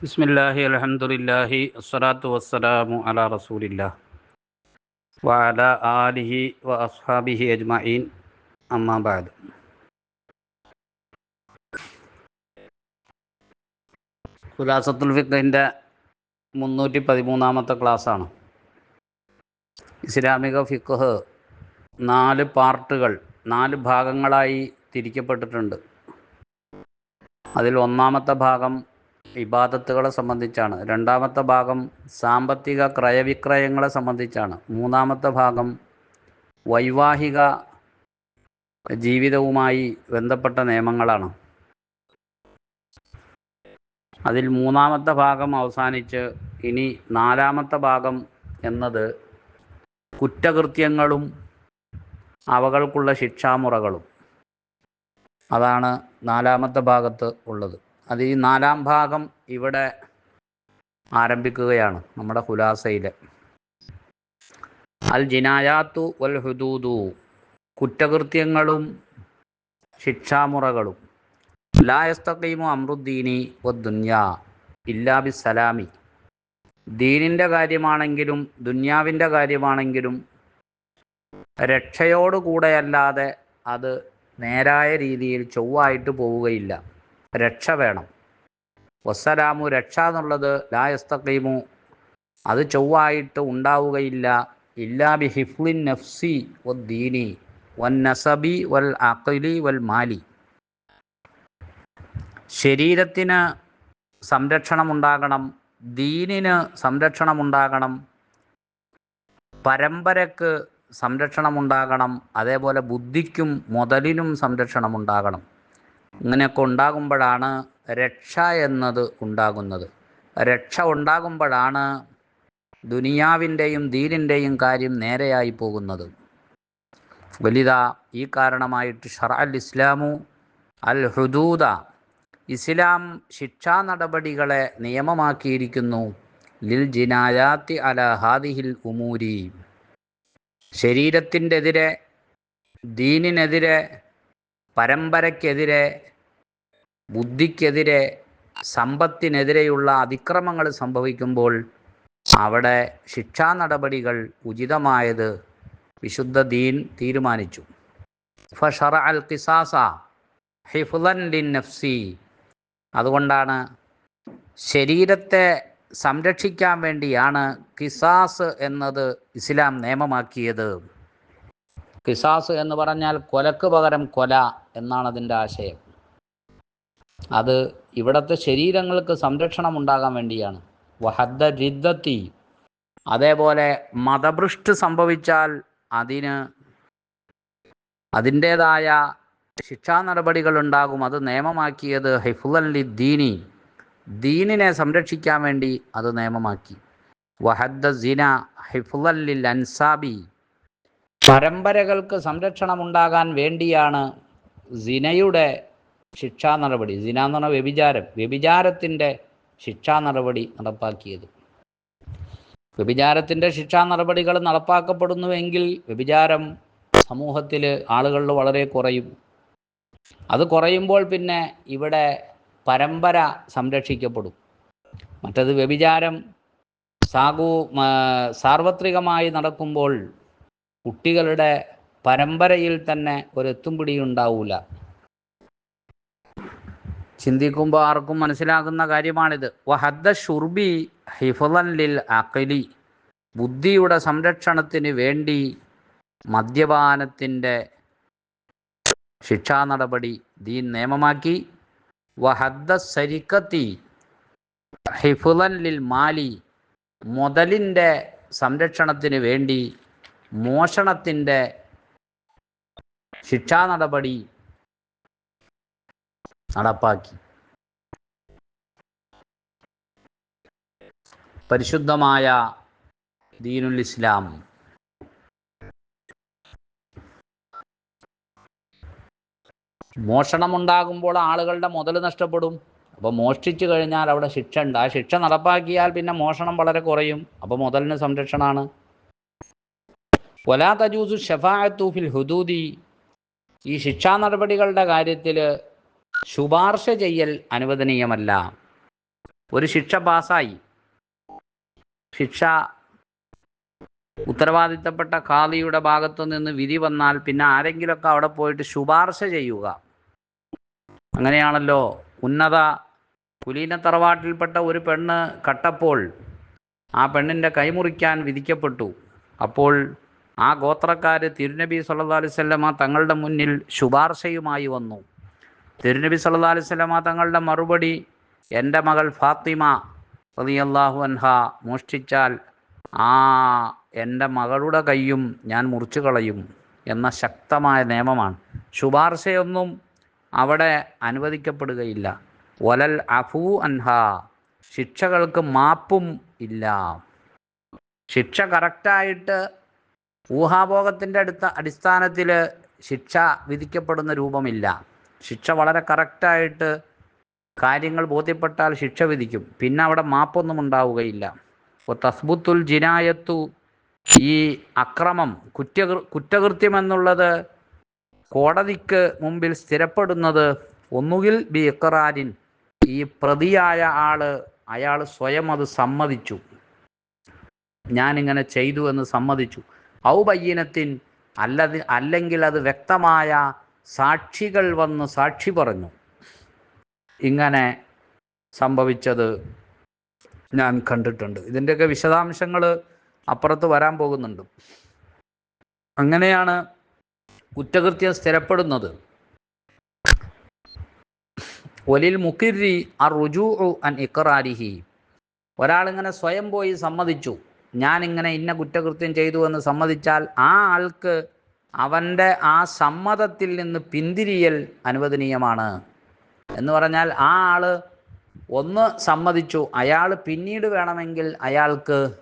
ബിസ്മില്ലാഹി അലഹമുല്ലാഹി അസ്സലാത്തു വസ്സലാമു അല റസൂലില്ല വഅല ആലിഹി വ അസ്ഹാബിഹി അജ്മഈൻ. അമ്മാബാദ് ഖുലാസത്തുൽ ഫിഖിന്റെ മുന്നൂറ്റി പതിമൂന്നാമത്തെ ക്ലാസ്സാണ്. ഇസ്ലാമിക ഫിഖ് നാല് പാർട്ടുകൾ നാല് ഭാഗങ്ങളായി തിരിക്കപ്പെട്ടിട്ടുണ്ട്. അതിൽ ഒന്നാമത്തെ ഭാഗം ഇബാദത്തുകളെ സംബന്ധിച്ചാണ്. രണ്ടാമത്തെ ഭാഗം സാമ്പത്തിക ക്രയവിക്രയങ്ങളെ സംബന്ധിച്ചാണ്. മൂന്നാമത്തെ ഭാഗം വൈവാഹിക ജീവിതവുമായി ബന്ധപ്പെട്ട നിയമങ്ങളാണ്. അതിൽ മൂന്നാമത്തെ ഭാഗം അവസാനിച്ച് ഇനി നാലാമത്തെ ഭാഗം എന്നത് കുറ്റകൃത്യങ്ങളും അവകൾക്കുള്ള ശിക്ഷാമുറകളും. അതാണ് നാലാമത്തെ ഭാഗത്ത് ഉള്ളത്. അത് ഈ നാലാം ഭാഗം ഇവിടെ ആരംഭിക്കുകയാണ് നമ്മുടെ ഹുലാസയിൽ അൽ ജിനായാത്തു വൽ ഹുദൂദു കുറ്റകൃത്യങ്ങളും ശിക്ഷാമുറകളും. ലായസ്തീമു അമ്രുദ്ദീനി വദ്ദുന്യാ ഇല്ലാബി സലാമി. ദീനിന്റെ കാര്യമാണെങ്കിലും ദുന്യാവിന്റെ കാര്യമാണെങ്കിലും രക്ഷയോടുകൂടെയല്ലാതെ അത് നേരായ രീതിയിൽ ചൊവ്വായിട്ട് പോവുകയില്ല. രക്ഷ വേണം. വസ്സലാമു രക്ഷ എന്നുള്ളത് ലായസ്തഖീമു അത് ചൊവ്വായിട്ട് ഉണ്ടാവുകയില്ല. ഇല്ലാ ബി ഹിഫ്ലിൻ നഫ്സി വദ്ദീനി വൻ നസബി വൽ അഖലി വൽ മാലി. ശരീരത്തിന് സംരക്ഷണമുണ്ടാകണം. ദീനിന് സംരക്ഷണമുണ്ടാകണം. പരമ്പരക്ക് സംരക്ഷണമുണ്ടാകണം. അതേപോലെ ബുദ്ധിക്കും മുതലിനും സംരക്ഷണമുണ്ടാകണം. ഇങ്ങനെയൊക്കെ ഉണ്ടാകുമ്പോഴാണ് രക്ഷ എന്നത് ഉണ്ടാകുന്നത്. രക്ഷ ഉണ്ടാകുമ്പോഴാണ് ദുനിയാവിന്റെയും ദീനിന്റെയും കാര്യം നേരെയായി പോകുന്നത്. വലുത ഈ കാരണമായിട്ട് ഷറ അൽ ഇസ്ലാമു അൽ ഹുദൂദ ഇസ്ലാം ശിക്ഷാ നടപടികളെ നിയമമാക്കിയിരിക്കുന്നു. ലിൽ ജിനായാത്തി അല ഹാദിഹിൽ ഉമൂരി. ശരീരത്തിന്റെ എതിരെ ദീനിനെതിരെ പരമ്പരയ്ക്കെതിരെ ബുദ്ധിക്കെതിരെ സമ്പത്തിനെതിരെയുള്ള അതിക്രമങ്ങൾ സംഭവിക്കുമ്പോൾ അവിടെ ശിക്ഷാ നടപടികൾ ഉചിതമായത് വിശുദ്ധ ദീൻ തീരുമാനിച്ചു. ഫഷറ അൽ കിസാസ ഹിഫുലൻ ലിൻ നഫ്സി. അതുകൊണ്ടാണ് ശരീരത്തെ സംരക്ഷിക്കാൻ വേണ്ടിയാണ് കിസാസ് എന്നത് ഇസ്ലാം നിയമമാക്കിയത്. കിസാസ് എന്ന് പറഞ്ഞാൽ കൊലക്ക് പകരം കൊല എന്നാണ് അതിന്റെ ആശയം. അത് ഇവിടുത്തെ ശരീരങ്ങൾക്ക് സംരക്ഷണം ഉണ്ടാകാൻ വേണ്ടിയാണ്. വഹദ്ദ രിദ്ദത്തി അതേപോലെ മതഭൃഷ്ട് സംഭവിച്ചാൽ അതിന് അതിന്റേതായ ശിക്ഷാ നടപടികൾ ഉണ്ടാകും. അത് നിയമമാക്കിയത് ഹൈഫുലി ദീനി ദീനിനെ സംരക്ഷിക്കാൻ വേണ്ടി അത് നിയമമാക്കി. വഹദ്ദ സിന ഹിഫുലിൽ അൻസാബി. പരമ്പരകൾക്ക് സംരക്ഷണമുണ്ടാകാൻ വേണ്ടിയാണ് സിനയുടെ ശിക്ഷാ നടപടി. സിന എന്ന് പറഞ്ഞാൽ വ്യഭിചാരം. വ്യഭിചാരത്തിന്റെ ശിക്ഷാ നടപടി നടപ്പാക്കിയത്. വ്യഭിചാരത്തിന്റെ ശിക്ഷാ നടപടികൾ നടപ്പാക്കപ്പെടുന്നുവെങ്കിൽ വ്യഭിചാരം സമൂഹത്തിൽ ആളുകളിൽ വളരെ കുറയും. അത് കുറയുമ്പോൾ പിന്നെ ഇവിടെ പരമ്പര സംരക്ഷിക്കപ്പെടും. മറ്റത് വ്യഭിചാരം സാഗു സാർവത്രികമായി നടക്കുമ്പോൾ കുട്ടികളുടെ പരമ്പരയിൽ തന്നെ ഒരു എത്തുംപിടി ഉണ്ടാവില്ല ചിന്തിക്കുമ്പോൾ ആർക്കും മനസ്സിലാകുന്ന കാര്യമാണിത്. വഹദ്ദ ഷുർബി ഹിഫുലൻ ലിൽ അഖലി. ബുദ്ധിയുടെ സംരക്ഷണത്തിന് വേണ്ടി മദ്യപാനത്തിന്റെ ശിക്ഷാ നടപടി ദീൻ നിയമമാക്കി. വഹദ്ദ സരിക്കത്തി ഹിഫുലൻ ലിൽ മാലി. മുതലിന്റെ സംരക്ഷണത്തിന് വേണ്ടി മോഷണത്തിന്റെ ശിക്ഷാ നടപടി നടപ്പാക്കി. പരിശുദ്ധമായ ദീനുൽ ഇസ്ലാം. മോഷണമുണ്ടാകുമ്പോൾ ആളുകളുടെ മുതൽ നഷ്ടപ്പെടും. അപ്പോൾ മോഷ്ടിച്ചു കഴിഞ്ഞാൽ അവിടെ ശിക്ഷ ഉണ്ട്. ആ ശിക്ഷ നടപ്പാക്കിയാൽ പിന്നെ മോഷണം വളരെ കുറയും. അപ്പോൾ മുതലിന് സംരക്ഷണമാണ്. വലാ തജൂസു ഷഫാഅത്തു ഫിൽ ഹുദൂദി. ഈ ശിക്ഷാ നടപടികളുടെ കാര്യത്തിൽ ശുപാർശ ചെയ്യൽ അനുവദനീയമല്ല. ഒരു ശിക്ഷ പാസ്സായി. ശിക്ഷ ഉത്തരവാദിത്തപ്പെട്ട ഖാദിയുടെ ഭാഗത്തു നിന്ന് വിധി വന്നാൽ പിന്നെ ആരെങ്കിലുമൊക്കെ അവിടെ പോയിട്ട് ശുപാർശ ചെയ്യുക. അങ്ങനെയാണല്ലോ ഉന്നത കുലീന തറവാട്ടിൽപ്പെട്ട ഒരു പെണ്ണ് കട്ടപ്പോൾ ആ പെണ്ണിന്റെ കൈമുറിക്കാൻ വിധിക്കപ്പെട്ടു. അപ്പോൾ ആ ഗോത്രക്കാർ തിരുനബി സല്ലാ അലുസല്ലമ തങ്ങളുടെ മുന്നിൽ ശുപാർശയുമായി വന്നു. തിരുനബി സല്ലാ അലുസല്ലമ തങ്ങളുടെ മറുപടി എന്റെ മകൾ ഫാത്തിമ റളിയല്ലാഹു അൻഹ മോഷ്ടിച്ചാൽ ആ എന്റെ മകളുടെ കൈയും ഞാൻ മുറിച്ചു കളയും എന്ന ശക്തമായ നിയമമാണ്. ശുപാർശയൊന്നും അവിടെ അനുവദിക്കപ്പെടുകയില്ല. വലൽ അഫു അൻഹ ശിക്ഷകൾക്ക് മാപ്പും ഇല്ല. ശിക്ഷ കറക്റ്റായിട്ട് ഊഹാഭോഗത്തിന്റെ അടുത്ത അടിസ്ഥാനത്തിൽ ശിക്ഷ വിധിക്കപ്പെടുന്ന രൂപമില്ല. ശിക്ഷ വളരെ കറക്റ്റായിട്ട് കാര്യങ്ങൾ ബോധ്യപ്പെട്ടാൽ ശിക്ഷ വിധിക്കും. പിന്നെ അവിടെ മാപ്പൊന്നും ഉണ്ടാവുകയില്ല. അപ്പോൾ തസ്ബുത്തുൽ ജിനായത്തു ഈ അക്രമം കുറ്റകൃ കുറ്റകൃത്യം എന്നുള്ളത് കോടതിക്ക് മുമ്പിൽ സ്ഥിരപ്പെടുന്നത് ഒന്നുകിൽ ബി ഇക്കറാരിൻ ഈ പ്രതിയായ ആൾ അയാൾ സ്വയം അത് സമ്മതിച്ചു. ഞാനിങ്ങനെ ചെയ്തു എന്ന് സമ്മതിച്ചു. ഔബയ്യനത്തിൻ അല്ലത് അല്ലെങ്കിൽ അത് വ്യക്തമായ സാക്ഷികൾ വന്ന് സാക്ഷി പറഞ്ഞു. ഇങ്ങനെ സംഭവിച്ചത് ഞാൻ കണ്ടിട്ടുണ്ട്. ഇതിന്റെയൊക്കെ വിശദാംശങ്ങൾ അപ്പുറത്ത് വരാൻ പോകുന്നുണ്ട്. അങ്ങനെയാണ് കുറ്റകൃത്യം സ്ഥിരപ്പെടുന്നത്. ഒലിൽ മുക്കിരി ആ റുജു അൻ ഇക്കറാരിഹി ഒരാളിങ്ങനെ സ്വയം പോയി സമ്മതിച്ചു. ഞാനിങ്ങനെ ഇന്ന കുറ്റകൃത്യം ചെയ്തു എന്ന് സമ്മതിച്ചാൽ ആ ആൾക്ക് അവന്റെ ആ സമ്മതത്തിൽ നിന്ന് പിന്തിരിയൽ അനുവദനീയമാണ്. എന്ന് പറഞ്ഞാൽ ആ ആൾ ഒന്ന് സമ്മതിച്ചു. അയാൾ പിന്നീട് വേണമെങ്കിൽ അയാൾക്ക്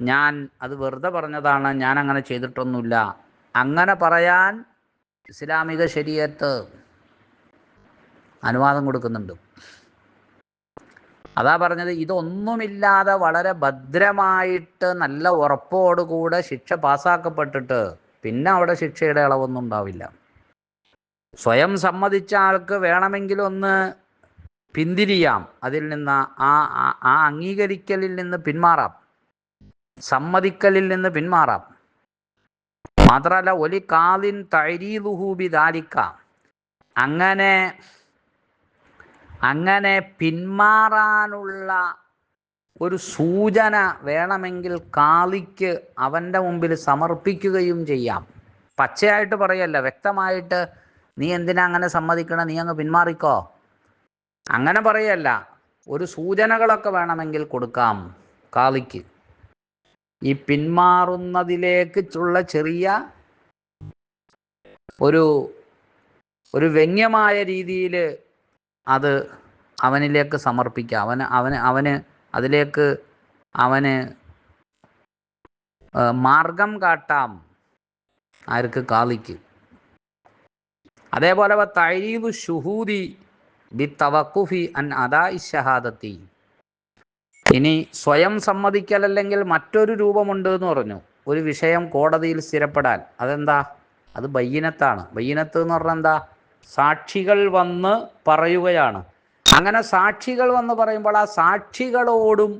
ഞാൻ അത് വെറുതെ പറഞ്ഞതാണ് ഞാൻ അങ്ങനെ ചെയ്തിട്ടൊന്നുമില്ല. അങ്ങനെ പറയാൻ ഇസ്ലാമിക ശരീരത്ത് അനുവാദം കൊടുക്കുന്നുണ്ട്. അതാ പറഞ്ഞത് ഇതൊന്നുമില്ലാതെ വളരെ ഭദ്രമായിട്ട് നല്ല ഉറപ്പോടുകൂടെ ശിക്ഷ പാസാക്കപ്പെട്ടിട്ട് പിന്നെ അവിടെ ശിക്ഷയുടെ ഇളവൊന്നും ഉണ്ടാവില്ല. സ്വയം സമ്മതിച്ച ആൾക്ക് വേണമെങ്കിൽ ഒന്ന് പിന്തിരിയാം. അതിൽ നിന്ന് ആ ആ- അംഗീകരിക്കലിൽ നിന്ന് പിന്മാറാം. സമ്മതിക്കലിൽ നിന്ന് പിന്മാറാം. മാത്രമല്ല ഒലി കാലിൻ തൈരീലുഹൂബി ദാലിക്ക അങ്ങനെ അങ്ങനെ പിന്മാറാനുള്ള ഒരു സൂചന വേണമെങ്കിൽ കാളിക്ക് അവന്റെ മുമ്പിൽ സമർപ്പിക്കുകയും ചെയ്യാം. പച്ചയായിട്ട് പറയല്ല വ്യക്തമായിട്ട് നീ എന്തിനാ അങ്ങനെ സമ്മതിക്കണം നീ അങ്ങ് പിന്മാറിക്കോ. അങ്ങനെ പറയല്ല ഒരു സൂചനകളൊക്കെ വേണമെങ്കിൽ കൊടുക്കാം കാളിക്ക്. ഈ പിന്മാറുന്നതിലേക്ക് ഉള്ള ചെറിയ ഒരു ഒരു വ്യംഗ്യമായ രീതിയിൽ അത് അവനിലേക്ക് സമർപ്പിക്കുക. അവന് അവന് അവന് അതിലേക്ക് അവന് മാർഗം കാട്ടാം. ആർക്ക്? കാളിക്ക്. അതേപോലെ തൈരീബ് ഷുഹൂദി ബി തവക്കുഫി അൻ അദാ ഇഷഹാദത്തി ഇനി സ്വയം സമ്മതിക്കൽ അല്ലെങ്കിൽ മറ്റൊരു രൂപമുണ്ട് എന്ന് പറഞ്ഞു. ഒരു വിഷയം കോടതിയിൽ സ്ഥിരപ്പെടാൻ. അതെന്താ? അത് ബയ്യനത്താണ് ബയ്യനത്ത് എന്ന് പറഞ്ഞാൽ എന്താ? സാക്ഷികൾ വന്ന് പറയുകയാണ്. അങ്ങനെ സാക്ഷികൾ വന്ന് പറയുമ്പോൾ ആ സാക്ഷികളോടും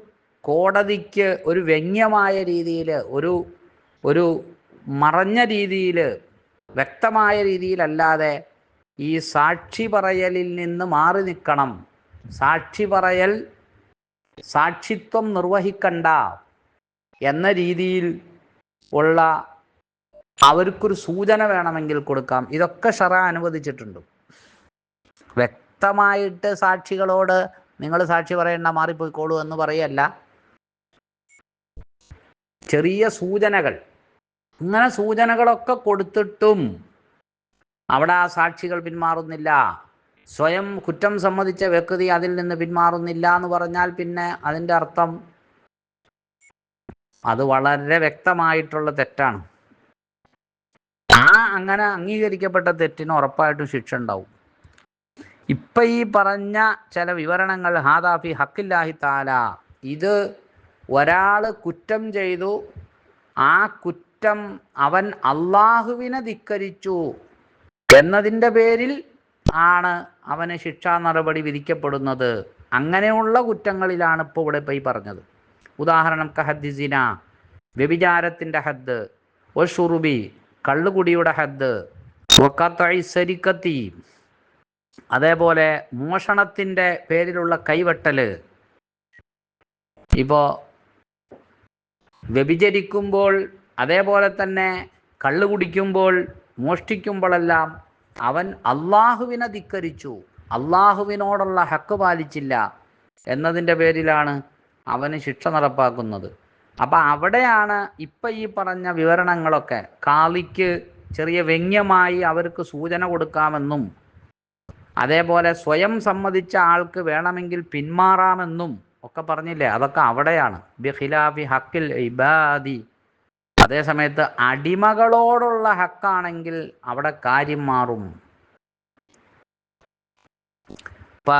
കോടതിക്ക് ഒരു വ്യംഗ്യമായ രീതിയിൽ ഒരു ഒരു മറഞ്ഞ രീതിയിൽ വ്യക്തമായ രീതിയിലല്ലാതെ ഈ സാക്ഷി പറയലിൽ നിന്ന് മാറി നിൽക്കണം. സാക്ഷി പറയൽ സാക്ഷിത്വം നിർവഹിക്കണ്ട എന്ന രീതിയിൽ ഉള്ള അവർക്കൊരു സൂചന വേണമെങ്കിൽ കൊടുക്കാം. ഇതൊക്കെ ഷറ അനുവദിച്ചിട്ടുണ്ട്. വ്യക്തമായിട്ട് സാക്ഷികളോട് നിങ്ങൾ സാക്ഷി പറയണ്ട മാറിപ്പോയിക്കോളൂ എന്ന് പറയല്ല. ചെറിയ സൂചനകൾ. ഇങ്ങനെ സൂചനകളൊക്കെ കൊടുത്തിട്ടും അവിടെ ആ സാക്ഷികൾ പിന്മാറുന്നില്ല. സ്വയം കുറ്റം സമ്മതിച്ച വ്യക്തി അതിൽ നിന്ന് പിന്മാറുന്നില്ല എന്ന് പറഞ്ഞാൽ പിന്നെ അതിന്റെ അർത്ഥം അത് വളരെ വ്യക്തമായിട്ടുള്ള തെറ്റാണ്. അങ്ങനെ അംഗീകരിക്കപ്പെട്ട തെറ്റിന് ഉറപ്പായിട്ടും ശിക്ഷ ഉണ്ടാവും. ഇപ്പം ഈ പറഞ്ഞ ചില വിവരണങ്ങൾ ഹാദാഫി ഹക്കില്ലാഹി താല ഇത് ഒരാൾ കുറ്റം ചെയ്തു. ആ കുറ്റം അവൻ അള്ളാഹുവിനെ ധിക്കരിച്ചു എന്നതിന്റെ പേരിൽ ആണ് അവന് ശിക്ഷാ നടപടി വിധിക്കപ്പെടുന്നത്. അങ്ങനെയുള്ള കുറ്റങ്ങളിലാണ് ഇപ്പോൾ ഇവിടെ പോയി പറഞ്ഞത്. ഉദാഹരണം കഹദ്ദിസിന വ്യഭിചാരത്തിന്റെ ഹദ് ഷുറുബി കള്ളുകുടിയുടെ ഹദ്ദ് സരിക്കത്തി അതേപോലെ മോഷണത്തിന്റെ പേരിലുള്ള കൈവെട്ടൽ ഇപ്പോൾ വ്യഭിചരിക്കുമ്പോൾ അതേപോലെ തന്നെ കള്ളു കുടിക്കുമ്പോൾ മോഷ്ടിക്കുമ്പോഴെല്ലാം അവൻ അള്ളാഹുവിനെ ധിക്കരിച്ചു. അള്ളാഹുവിനോടുള്ള ഹക്ക് പാലിച്ചില്ല എന്നതിന്റെ പേരിലാണ് അവന് ശിക്ഷ നടപ്പാക്കുന്നത്. അപ്പം അവിടെയാണ് ഇപ്പം ഈ പറഞ്ഞ വിവരണങ്ങളൊക്കെ. കാളിക്ക് ചെറിയ വ്യംഗ്യമായി അവർക്ക് സൂചന കൊടുക്കാമെന്നും അതേപോലെ സ്വയം സമ്മതിച്ച ആൾക്ക് വേണമെങ്കിൽ പിന്മാറാമെന്നും ഒക്കെ പറഞ്ഞില്ലേ? അതൊക്കെ അവിടെയാണ്. ബിഖിലാഫി ഹക്കിൽ ഇബാദി. അതേസമയത്ത് അടിമകളോടുള്ള ഹക്കാണെങ്കിൽ അവിടെ കാര്യം മാറും. ഇപ്പ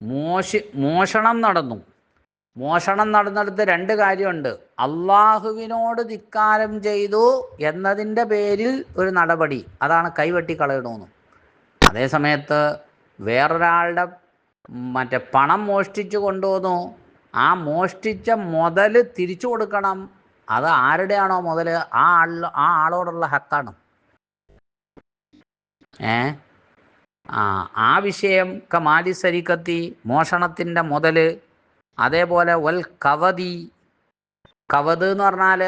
മോശ മോഷണം നടന്നു. മോഷണം നടന്നിടത്ത് രണ്ട് കാര്യമുണ്ട്. അള്ളാഹുവിനോട് ധിക്കാരം ചെയ്തു എന്നതിന്റെ പേരിൽ ഒരു നടപടി. അതാണ് കൈവെട്ടി കളയണമെന്ന് അതേ സമയത്ത് വേറൊരാളുടെ മറ്റേ പണം മോഷ്ടിച്ചു കൊണ്ടുവന്നു. ആ മോഷ്ടിച്ച മുതൽ തിരിച്ചു കൊടുക്കണം. അത് ആരുടെയാണോ മുതൽ ആ ആളിൽ ആ ആളോടുള്ള ഹക്കാണ്. ഏ? ആ ആ വിഷയം കമാലി സരിക്കത്തി മോഷണത്തിന്റെ മുതൽ അതേപോലെ വൽ കവതി. കവത് എന്ന് പറഞ്ഞാൽ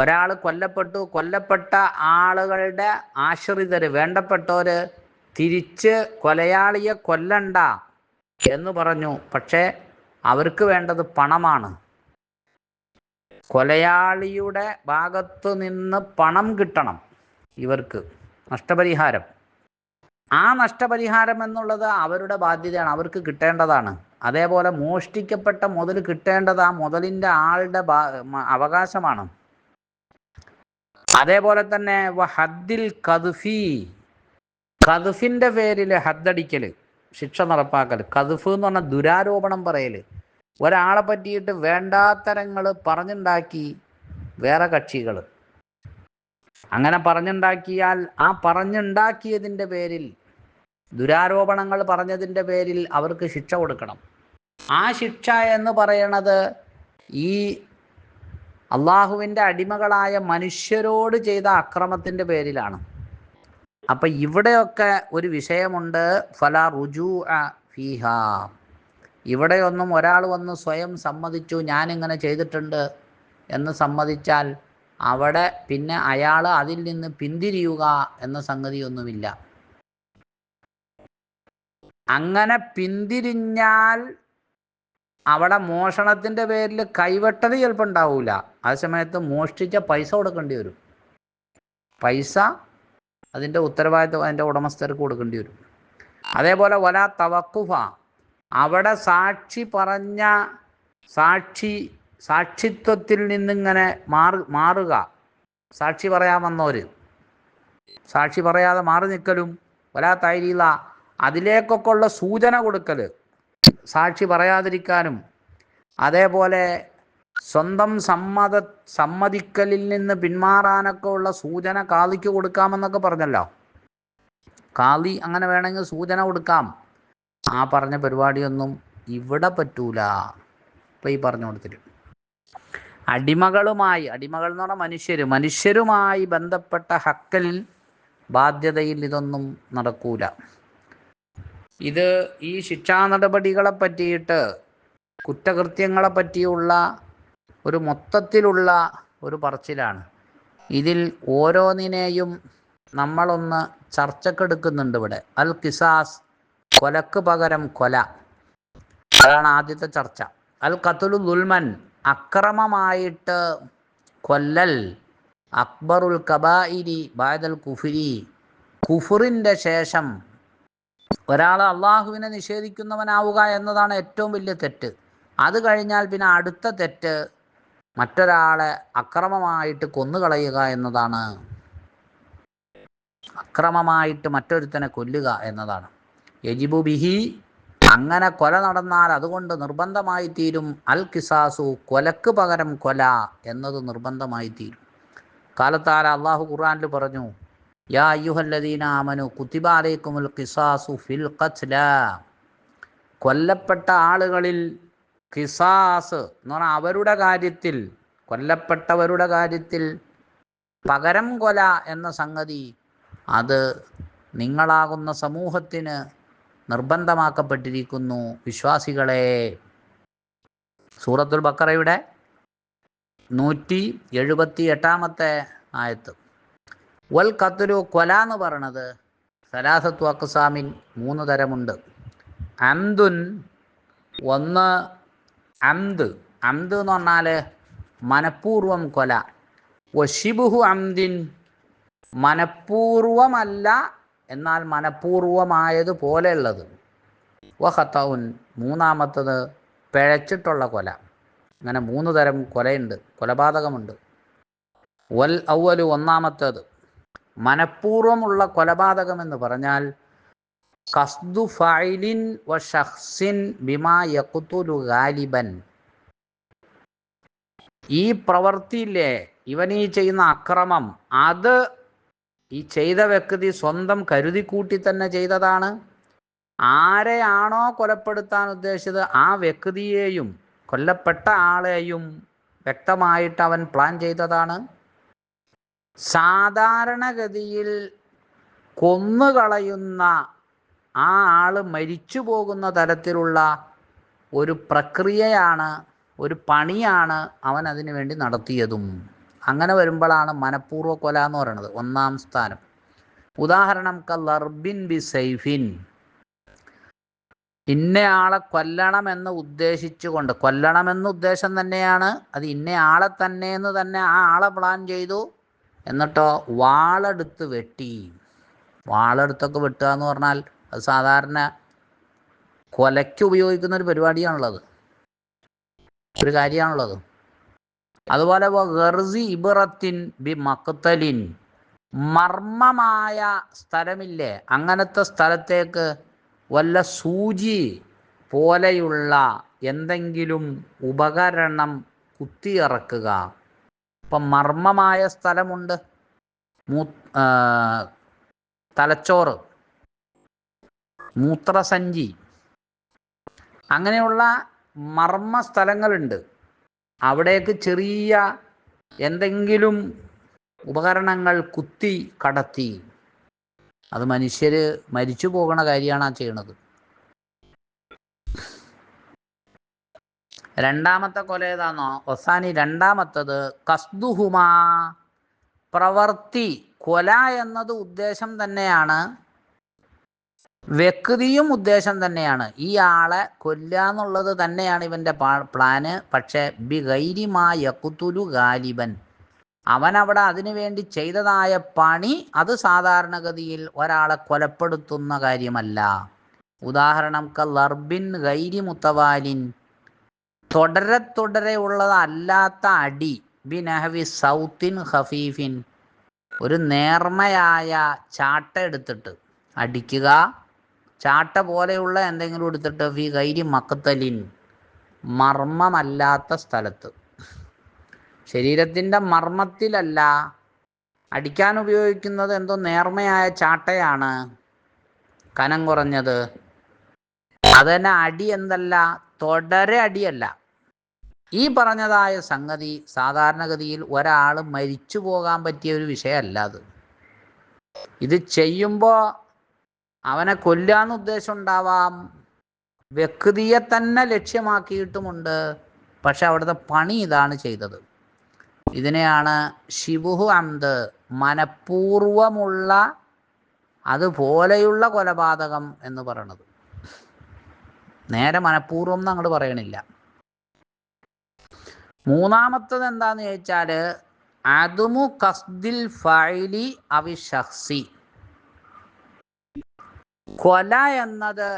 ഒരാൾ കൊല്ലപ്പെട്ടു. കൊല്ലപ്പെട്ട ആളുകളുടെ ആശ്രിതർ വേണ്ടപ്പെട്ടവര് തിരിച്ച് കൊലയാളിയെ കൊല്ലണ്ട എന്ന് പറഞ്ഞു. പക്ഷേ അവർക്ക് വേണ്ടത് പണമാണ്. കൊലയാളിയുടെ ഭാഗത്തു നിന്ന് പണം കിട്ടണം ഇവർക്ക്. നഷ്ടപരിഹാരം. ആ നഷ്ടപരിഹാരം എന്നുള്ളത് അവരുടെ ബാധ്യതയാണ് അവർക്ക് കിട്ടേണ്ടതാണ്. അതേപോലെ മോഷ്ടിക്കപ്പെട്ട മുതൽ കിട്ടേണ്ടത് ആ മുതലിന്റെ ആളുടെ അവകാശമാണ്. അതേപോലെ തന്നെ ഹദ്ദിൽ കദ്ഫി കദ്ഫിന്റെ പേരിൽ ഹദ്ദടിക്കൽ ശിക്ഷ നടപ്പാക്കൽ. കദ്ഫ് എന്ന് പറഞ്ഞാൽ ദുരാരോപണം പറയൽ. ഒരാളെ പറ്റിയിട്ട് വേണ്ടാത്തരങ്ങൾ പറഞ്ഞുണ്ടാക്കി വേറെ കക്ഷികൾ. അങ്ങനെ പറഞ്ഞുണ്ടാക്കിയാൽ ആ പറഞ്ഞുണ്ടാക്കിയതിന്റെ പേരിൽ ദുരാരോപണങ്ങൾ പറഞ്ഞതിന്റെ പേരിൽ അവർക്ക് ശിക്ഷ കൊടുക്കണം. ആ ശിക്ഷ എന്ന് പറയണത് ഈ അള്ളാഹുവിന്റെ അടിമകളായ മനുഷ്യരോട് ചെയ്ത അക്രമത്തിന്റെ പേരിലാണ്. അപ്പം ഇവിടെയൊക്കെ ഒരു വിഷയമുണ്ട് ഫല റുജു ഫിഹ. ഇവിടെയൊന്നും ഒരാൾ വന്ന് സ്വയം സമ്മതിച്ചു ഞാനിങ്ങനെ ചെയ്തിട്ടുണ്ട് എന്ന് സമ്മതിച്ചാൽ അവിടെ പിന്നെ അയാൾ അതിൽ നിന്ന് പിന്തിരിയുക എന്ന സംഗതിയൊന്നുമില്ല. അങ്ങനെ പിന്തിരിഞ്ഞാൽ അവിടെ മോഷണത്തിന്റെ പേരിൽ കൈവെട്ടൽ ചിലപ്പോൾ ഉണ്ടാവില്ല ആ സമയത്ത് മോഷ്ടിച്ച പൈസ കൊടുക്കേണ്ടി വരും. പൈസ അതിന്റെ ഉത്തരവാദിത്വം അതിന്റെ ഉടമസ്ഥർക്ക് കൊടുക്കേണ്ടി വരും. അതേപോലെ വല തവക്കുഫ. അവിടെ സാക്ഷി പറഞ്ഞ സാക്ഷി സാക്ഷിത്വത്തിൽ നിന്നിങ്ങനെ മാറു മാറുക. സാക്ഷി പറയാൻ വന്നവർ സാക്ഷി പറയാതെ മാറി നിൽക്കലും. വല തൈരീല അതിലേക്കൊക്കെ ഉള്ള സൂചന കൊടുക്കൽ സാക്ഷി പറയാതിരിക്കാനും അതേപോലെ സ്വന്തം സമ്മത സമ്മതിക്കലിൽ നിന്ന് പിന്മാറാനൊക്കെ ഉള്ള സൂചന കാളിക്ക് കൊടുക്കാമെന്നൊക്കെ പറഞ്ഞല്ലോ. കാളി അങ്ങനെ വേണമെങ്കിൽ സൂചന കൊടുക്കാം. ആ പറഞ്ഞ പരിപാടിയൊന്നും ഇവിടെ പറ്റൂല. ഇപ്പം ഈ പറഞ്ഞു കൊടുത്തിട്ട്. അടിമകളുമായി അടിമകൾ എന്ന് പറഞ്ഞാൽ മനുഷ്യർ മനുഷ്യരുമായി ബന്ധപ്പെട്ട ഹക്കലിൽ ബാധ്യതയിൽ ഇതൊന്നും നടക്കൂല. ഇത് ഈ ശിക്ഷാ നടപടികളെ പറ്റിയിട്ട് കുറ്റകൃത്യങ്ങളെ പറ്റിയുള്ള ഒരു മൊത്തത്തിലുള്ള ഒരു പറച്ചിലാണ്. ഇതിൽ ഓരോന്നിനെയും നമ്മളൊന്ന് ചർച്ചക്കെടുക്കുന്നുണ്ട് ഇവിടെ. അൽ കിസാസ് കൊലക്ക് പകരം കൊല. അതാണ് ആദ്യത്തെ ചർച്ച. അൽ കത്തുലു ദുൽമൻ അക്രമമായിട്ട് കൊല്ലൽ. അക്ബറുൽ കബായിരി ബാദൽ കുഫിരി. കുഫുറിന്റെ ശേഷം ഒരാൾ അള്ളാഹുവിനെ നിഷേധിക്കുന്നവനാവുക എന്നതാണ് ഏറ്റവും വലിയ തെറ്റ്. അത് കഴിഞ്ഞാൽ പിന്നെ അടുത്ത തെറ്റ് മറ്റൊരാളെ അക്രമമായിട്ട് കൊന്നുകളയുക എന്നതാണ്. അക്രമമായിട്ട് മറ്റൊരുത്തനെ കൊല്ലുക എന്നതാണ്. യജിബു ബിഹി അങ്ങനെ കൊല നടന്നാൽ അതുകൊണ്ട് നിർബന്ധമായി തീരും. അൽ കിസാസു കൊലക്ക് പകരം കൊല എന്നത് നിർബന്ധമായി തീരും. കാലത്താല അള്ളാഹു ഖുർആനിൽ പറഞ്ഞു ആമനു കുത്തിബ കിസാസു ഫിൽ ഖത്ല. കൊല്ലപ്പെട്ട ആളുകളിൽ കിസാസ് എന്ന് പറഞ്ഞാൽ അവരുടെ കാര്യത്തിൽ കൊല്ലപ്പെട്ടവരുടെ കാര്യത്തിൽ പകരം കൊല എന്ന സംഗതി അത് നിങ്ങളാകുന്ന സമൂഹത്തിന് നിർബന്ധമാക്കപ്പെട്ടിരിക്കുന്നു. വിശ്വാസികളെ സൂറത്തുൽ ബക്കറയുടെ നൂറ്റി എഴുപത്തി എട്ടാമത്തെ ആയത്ത്. വൽ കത്തുരു കൊല എന്ന് പറയണത് സലാസത്തു അക്സാമിൻ മൂന്ന് തരമുണ്ട്. അംദുൻ ഒന്ന് അംദ് അംദ് എന്ന് പറഞ്ഞാൽ മനഃപൂർവം കൊല. വഷിബുഹു അംദിൻ മനഃപൂർവമല്ല എന്നാൽ മനഃപൂർവമായതുപോലെയുള്ളത് വഹത്തൗൻ മൂന്നാമത്തത് പിഴച്ചിട്ടുള്ള കൊല. അങ്ങനെ മൂന്ന് തരം കൊലയുണ്ട്. കൊലപാതകമുണ്ട്. വൽ ഔവലു ഒന്നാമത്തേത് മനഃപൂർവമുള്ള കൊലപാതകം എന്ന് പറഞ്ഞാൽ കസ്ദു ഫൈലിൻ വ ഷഹ്സിൻ ബിമാ യഖ്തുലു ഗാലിബൻ. ഈ പ്രവൃത്തിയില്ലേ ഇവനീ ചെയ്യുന്ന അക്രമം അത് ഈ ചെയ്ത വ്യക്തി സ്വന്തം കരുതിക്കൂട്ടി തന്നെ ചെയ്തതാണ്. ആരെയാണോ കൊലപ്പെടുത്താൻ ഉദ്ദേശിച്ചത് ആ വ്യക്തിയെയും കൊല്ലപ്പെട്ട ആളെയും വ്യക്തമായിട്ട് അവൻ പ്ലാൻ ചെയ്തതാണ്. സാധാരണഗതിയിൽ കൊന്നുകളയുന്ന ആ ആൾ മരിച്ചു പോകുന്ന തരത്തിലുള്ള ഒരു പ്രക്രിയയാണ് ഒരു പണിയാണ് അവൻ അതിനു വേണ്ടി നടത്തിയതും. അങ്ങനെ വരുമ്പോഴാണ് മനഃപൂർവ കൊല എന്ന് പറയുന്നത് ഒന്നാം സ്ഥാനം. ഉദാഹരണം കർബിൻ ബി സൈഫിൻ. ഇന്നയാളെ കൊല്ലണമെന്ന് ഉദ്ദേശിച്ചുകൊണ്ട് കൊല്ലണമെന്ന് ഉദ്ദേശം തന്നെയാണ് അത് ഇന്നയാളെ തന്നെ എന്ന് തന്നെ ആ ആളെ പ്ലാൻ ചെയ്തു. എന്നിട്ടോ വാളെടുത്ത് വെട്ടി. വാളെടുത്തൊക്കെ വെട്ടുക എന്ന് പറഞ്ഞാൽ അത് സാധാരണ കൊലയ്ക്ക് ഉപയോഗിക്കുന്ന ഒരു പരിപാടിയാണുള്ളത്. ഒരു കാര്യമാണുള്ളത്. അതുപോലെ ഗർസി ഇബറത്തിൻ ബി മക്തലിൻ മർമ്മമായ സ്ഥലമില്ലേ? അങ്ങനത്തെ സ്ഥലത്തേക്ക് വല്ല സൂചി പോലെയുള്ള എന്തെങ്കിലും ഉപകരണം കുത്തിയിറക്കുക. ഇപ്പം മർമ്മമായ സ്ഥലമുണ്ട്. മൂ തലച്ചോറ് മൂത്രസഞ്ചി അങ്ങനെയുള്ള മർമ്മ സ്ഥലങ്ങളുണ്ട് അവിടേക്ക് ചെറിയ എന്തെങ്കിലും ഉപകരണങ്ങൾ കുത്തി കടത്തി. അത് മനുഷ്യർ മരിച്ചു പോകുന്ന കാര്യമാണ് ആ ചെയ്യണത്. രണ്ടാമത്തെ കൊല ഏതാണോ ഒസാനി രണ്ടാമത്തത് കസ്തുഹുമാ പ്രവർത്തി. കൊല എന്നത് ഉദ്ദേശം തന്നെയാണ്. വ്യക്തിയും ഉദ്ദേശം തന്നെയാണ്. ഈ ആളെ കൊല്ലുക എന്നുള്ളത് തന്നെയാണ് ഇവന്റെ പ്ലാന്. പക്ഷേ ബി ഗൈരിമാ യക്കുത്തുലു ഗാലിബൻ. അവൻ അവിടെ അതിനു വേണ്ടി ചെയ്തതായ പണി അത് സാധാരണഗതിയിൽ ഒരാളെ കൊലപ്പെടുത്തുന്ന കാര്യമല്ല. ഉദാഹരണം കർബിൻ ഗൈരി മുത്തവാലിൻ തുടരെ തുടരെ ഉള്ളതല്ലാത്ത അടി. ബിനഹവി സൗത്തിൻ ഹഫീഫിൻ ഒരു നേർമയായ ചാട്ട എടുത്തിട്ട് അടിക്കുക. ചാട്ട പോലെയുള്ള എന്തെങ്കിലും എടുത്തിട്ട് ഫി ഗൈരി മക്കത്തലിൻ മർമ്മമല്ലാത്ത സ്ഥലത്ത്. ശരീരത്തിന്റെ മർമ്മത്തിലല്ല അടിക്കാൻ ഉപയോഗിക്കുന്നത് എന്തോ നേർമയായ ചാട്ടയാണ്. കനം കുറഞ്ഞത്. അതന്നെ അടി എന്തല്ല തുടരെ അടിയല്ല. ഈ പറഞ്ഞതായ സംഗതി സാധാരണഗതിയിൽ ഒരാൾ മരിച്ചു പോകാൻ പറ്റിയ ഒരു വിഷയമല്ല അത്. ഇത് ചെയ്യുമ്പോൾ അവനെ കൊല്ലാന്ന് ഉദ്ദേശം ഉണ്ടാവാം. വ്യക്തിയെ തന്നെ ലക്ഷ്യമാക്കിയിട്ടുമുണ്ട്. പക്ഷെ അവിടുത്തെ പണി ഇതാണ് ചെയ്തത്. ഇതിനെയാണ് ശിവുഹു അംദ് മനഃപൂർവമുള്ള അതുപോലെയുള്ള കൊലപാതകം എന്ന് പറയണത്. നേരെ മനഃപൂർവം എന്ന് അങ്ങോട്ട് പറയണില്ല. മൂന്നാമത്തത് എന്താന്ന് ചോദിച്ചാൽ അതുമു കസ്ദിൽ ഫൈലി അവി ഷഹ്സി കൊല എന്നത്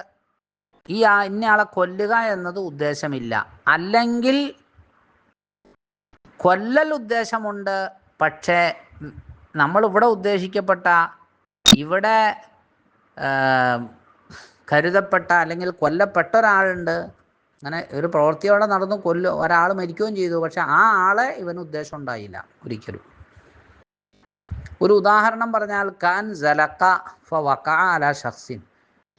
ഈ ഇന്നയാളെ കൊല്ലുക എന്നത് ഉദ്ദേശമില്ല. അല്ലെങ്കിൽ കൊല്ലൽ ഉദ്ദേശമുണ്ട് പക്ഷേ നമ്മൾ ഇവിടെ ഉദ്ദേശിക്കപ്പെട്ട ഇവിടെ കരുതപ്പെട്ട അല്ലെങ്കിൽ കൊല്ലപ്പെട്ട ഒരാളുണ്ട്. അങ്ങനെ ഒരു പ്രവൃത്തിയോടെ നടന്നു കൊല്ലു ഒരാൾ മരിക്കുകയും ചെയ്തു. പക്ഷെ ആ ആളെ ഇവന് ഉദ്ദേശം ഉണ്ടായില്ല ഒരിക്കലും. ഒരു ഉദാഹരണം പറഞ്ഞാൽ കാൻ ജലക്ക ഫ വക്ക അല ഷഖ്സിൻ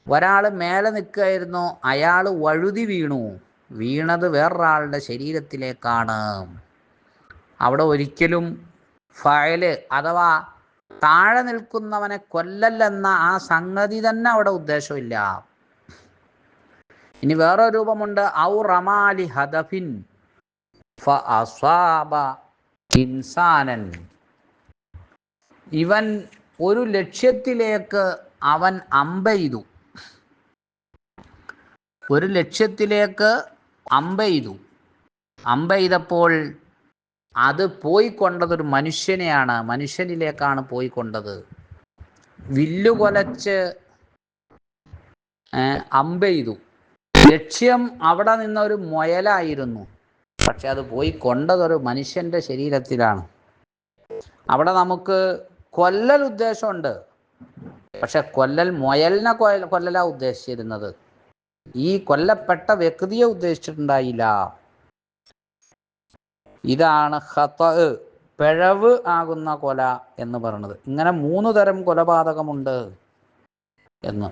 ഒരാൾ മേലെ നിൽക്കുകയായിരുന്നു അയാൾ വഴുതി വീണു. വീണത് വേറൊരാളുടെ ശരീരത്തിലേക്കാണ്. അവിടെ ഒരിക്കലും ഫയൽ അഥവാ താഴെ നിൽക്കുന്നവനെ കൊല്ലല്ലെന്ന ആ സംഗതി തന്നെ അവിടെ ഉദ്ദേശമില്ല. ഇനി വേറെ രൂപമുണ്ട്. ഔ റമാലി ഹദഫിൻ ഇൻസാനൻ. ഇവൻ ഒരു ലക്ഷ്യത്തിലേക്ക് അവൻ അമ്പെയ്തു ഒരു ലക്ഷ്യത്തിലേക്ക് അമ്പെയ്തു അമ്പെയ്തപ്പോൾ അത് പോയിക്കൊണ്ടതൊരു മനുഷ്യനെയാണ്. മനുഷ്യനിലേക്കാണ് പോയിക്കൊണ്ടത്. വില്ലുകൊലച്ച് വില്ലു അമ്പെയ്തു ലക്ഷ്യം അവിടെ നിന്ന നിന്നൊരു മുയലായിരുന്നു. പക്ഷെ അത് പോയി കൊണ്ടതൊരു മനുഷ്യന്റെ ശരീരത്തിലാണ്. അവിടെ നമുക്ക് കൊല്ലൽ ഉദ്ദേശമുണ്ട്. പക്ഷെ കൊല്ലൽ മുയലിനെ കൊല്ല കൊല്ലലാ ഉദ്ദേശിച്ചിരുന്നത്. ഈ കൊല്ലപ്പെട്ട വ്യക്തിയെ ഉദ്ദേശിച്ചിട്ടുണ്ടായില്ല. ഇതാണ് ഹത്ത പിഴവ് ആകുന്ന കൊല എന്ന് പറയുന്നത്. ഇങ്ങനെ മൂന്ന് തരം കൊലപാതകമുണ്ട് എന്ന്.